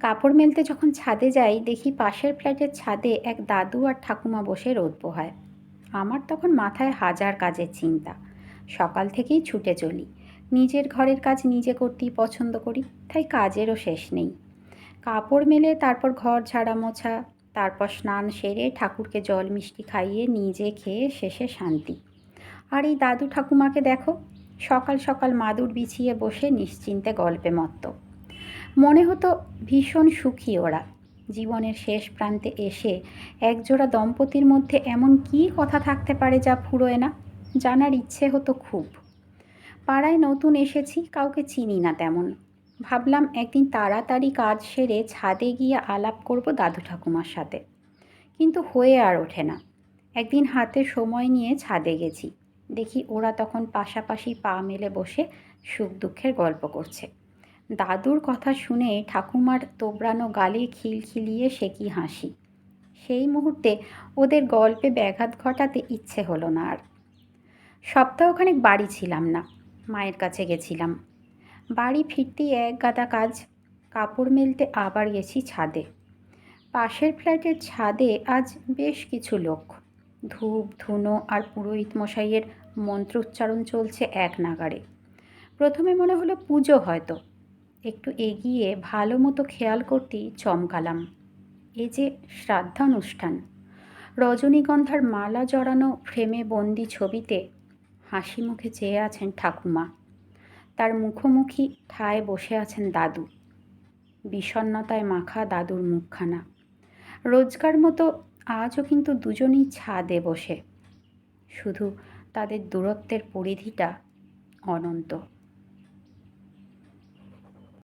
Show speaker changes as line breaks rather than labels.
কাপড় মেলতে যখন ছাদে যাই, দেখি পাশের ফ্ল্যাটের ছাদে এক দাদু আর ঠাকুমা বসে রোদ পোহায়। আমার তখন মাথায় হাজার কাজের চিন্তা। সকাল থেকেই ছুটে চলি। নিজের ঘরের কাজ নিজে করতেই পছন্দ করি, তাই কাজেরও শেষ নেই। কাপড় মেলে, তারপর ঘর ঝাড়া মোছা, তারপর স্নান সেরে ঠাকুরকে জল মিষ্টি খাইয়ে নিজে খেয়ে শেষে শান্তি। আর এই দাদু ঠাকুমাকে দেখো, সকাল সকাল মাদুর বিছিয়ে বসে নিশ্চিন্তে গল্পে মত্ত। মনে হতো ভীষণ সুখী ওরা। জীবনের শেষ প্রান্তে এসে একজোড়া দম্পতির মধ্যে এমন কী কথা থাকতে পারে যা ফুরোয় না? জানার ইচ্ছে হতো খুব। পাড়ায় নতুন এসেছি, কাউকে চিনি না তেমন। ভাবলাম একদিন তাড়াতাড়ি কাজ সেরে ছাদে গিয়ে আলাপ করব দাদু ঠাকুমার সাথে। কিন্তু হয়ে আর ওঠে না। একদিন হাতে সময় নিয়ে ছাদে গেছি। দেখি ওরা তখন পাশাপাশি পা মেলে বসে সুখ দুঃখের গল্প করছে। দাদুর কথা শুনে ঠাকুমার তোবড়ানো গালে খিলখিলিয়ে সে কি হাসি? সেই মুহূর্তে ওদের গল্পে ব্যাঘাত ঘটাতে ইচ্ছে হলো না আর। সপ্তাহখানেক বাড়ি ছিলাম না, মায়ের কাছে গেছিলাম। বাড়ি ফিরতেই এক গাদা কাজ, কাপড় মেলতে আবার গেছি ছাদে। পাশের ফ্ল্যাটের ছাদে আজ বেশ কিছু লোক। ধূপ, ধুনো আর পুরোহিত মশাইয়ের মন্ত্রোচ্চারণ চলছে এক নাগারে প্রথমে মনে হলো পুজো হয়তো একটু এগিয়ে ভালো মতো খেয়াল করতেই চমকালাম। এ যে শ্রাদ্ধানুষ্ঠান। রজনীগন্ধার মালা জড়ানো ফ্রেমে বন্দি ছবিতে হাসি মুখে চেয়ে আছেন ঠাকুমা। তার মুখোমুখি ঠায় বসে আছেন দাদু। বিষণ্ণতায় মাখা দাদুর মুখখানা। রোজকার মতো আজও কিন্তু দুজনেই ছাদে বসে। শুধু তাদের দূরত্বের পরিধিটা অনন্ত।